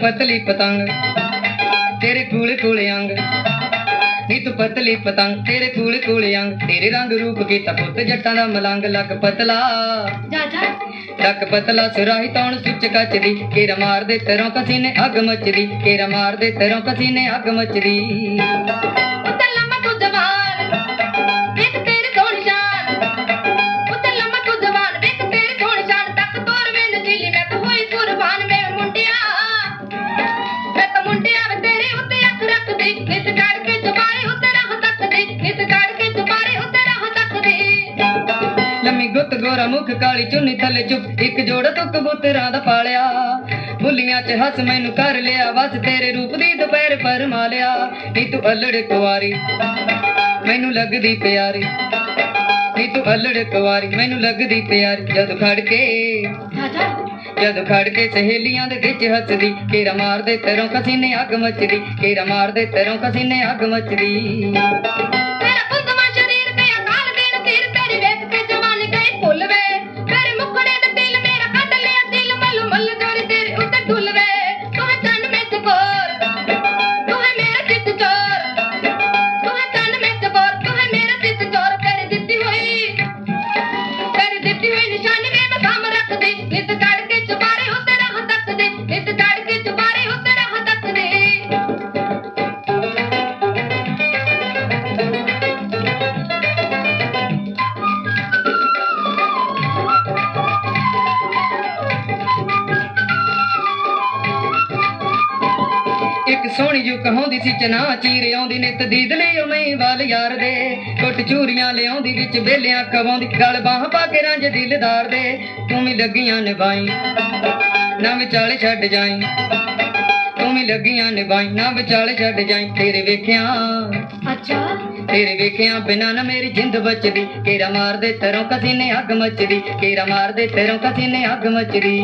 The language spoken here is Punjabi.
ਪਤਲੀ ਪਤੰਗ ਤੇਰੇ ਫੂਲ ਫੂਲ ਅੰਗ। ਨੀ ਤੂੰ ਪਤਲੀ ਪਤੰਗ ਤੇਰੇ ਕੂਲੇ ਕੂਲੇ ਅੰਗ ਤੇਰੇ ਰੰਗ ਰੂਪ ਕੀਤਾ ਪੁੱਤ ਜੱਟਾਂ ਦਾ ਮਲੰਗ ਲੱਕ ਪਤਲਾ। ਜਾ ਜਾ। ਲੱਕ ਪਤਲਾ ਸੁਰਾਹੀ ਤੌਣ ਸੁੱਚ ਕੱਚਦੀ ਕੇਰਾ ਮਾਰਦੇ ਤਰੋਂ ਕਸੀਨੇ ਅੱਗ ਮੱਚਦੀ ਕੇਰਾ ਮਾਰਦੇ ਤਰੋਂ ਕਸੀਨੇ ਅੱਗ ਮੱਚਦੀ। ਮੁਖ ਕਾਲੀ ਚੁੰਨੀ ਥੱਲੇ ਚੁੱਪ ਇੱਕ ਜੋੜਾ ਤੂੰ ਕਬੂਤਰਾਂ ਦਾ ਪਾਲਿਆ। ਬੁੱਲੀਆਂ 'ਚ ਹੱਸ ਮੈਨੂੰ ਕਰ ਲਿਆ ਬਸ ਤੇਰੇ ਰੂਪ ਦੀ ਦੁਪਹਿਰ ਪਰਮਾ ਲਿਆ ਨੀ ਤੂੰ ਅਲੜ ਕੁਵਾਰੀ ਮੈਨੂੰ ਲੱਗਦੀ ਪਿਆਰੀ। ਨੀ ਤੂੰ ਅਲੜ ਕੁਵਾਰੀ ਮੈਨੂੰ ਲੱਗਦੀ ਪਿਆਰੀ। ਜਦ ਖੜ ਕੇ ਜਦ ਖੜ ਕੇ ਸਹੇਲੀਆਂ ਦੇ ਵਿੱਚ ਹੱਸਦੀ ਕੇਰਾ ਮਾਰਦੇ ਤਰੋਂ ਕਸੀਨੇ ਅੱਗ ਮੱਚਦੀ ਕੇਰਾ ਮਾਰਦੇ ਤਰੋਂ ਕਸੀਨੇ ਅੱਗ ਮੱਚਦੀ। ਇੱਕ ਸੋਹਣੀ ਜੂ ਕਹਾਉਂਦੀ ਸੀ ਚਨਾ ਚੀਰ ਆਉਂਦੀ ਨਿਤ ਦੀਦ ਲਈ ਮੈਂ ਵਾਲ ਯਾਰ ਦੇ। ਕੁੱਟ ਚੂਰੀਆਂ ਲਿਆਉਂਦੀ ਵਿੱਚ ਬੇਲਿਆਂ ਖਵਾਉਂਦੀ ਗਲ ਬਾਹ ਪਾ ਕੇ ਰੰਜ ਦਿਲਦਾਰ ਦੇ। ਤੂੰ ਵੀ ਲੱਗੀਆਂ ਨਿਭਾਈ ਨਾ ਵਿਚਾਲੇ ਛੱਡ ਜਾਈ। ਤੂੰ ਵੀ ਲੱਗੀਆਂ ਨਿਭਾਈ ਨਾ ਵਿਚਾਲੇ ਛੱਡ ਜਾਈ। ਤੇਰੇ ਵੇਖਿਆ ਅੱਛਾ। ਤੇਰੇ ਵੇਖਿਆ ਬਿਨਾ ਨਾ ਮੇਰੀ ਜਿੰਦ ਬਚਦੀ। ਕੇਰਾ ਮਾਰਦੇ ਤਰੋਂ ਕਸੀਨੇ ਅੱਗ ਮੱਚਦੀ ਕੇਰਾ ਮਾਰਦੇ ਤਰੋਂ ਕਸੀਨੇ ਅੱਗ ਮੱਚਦੀ।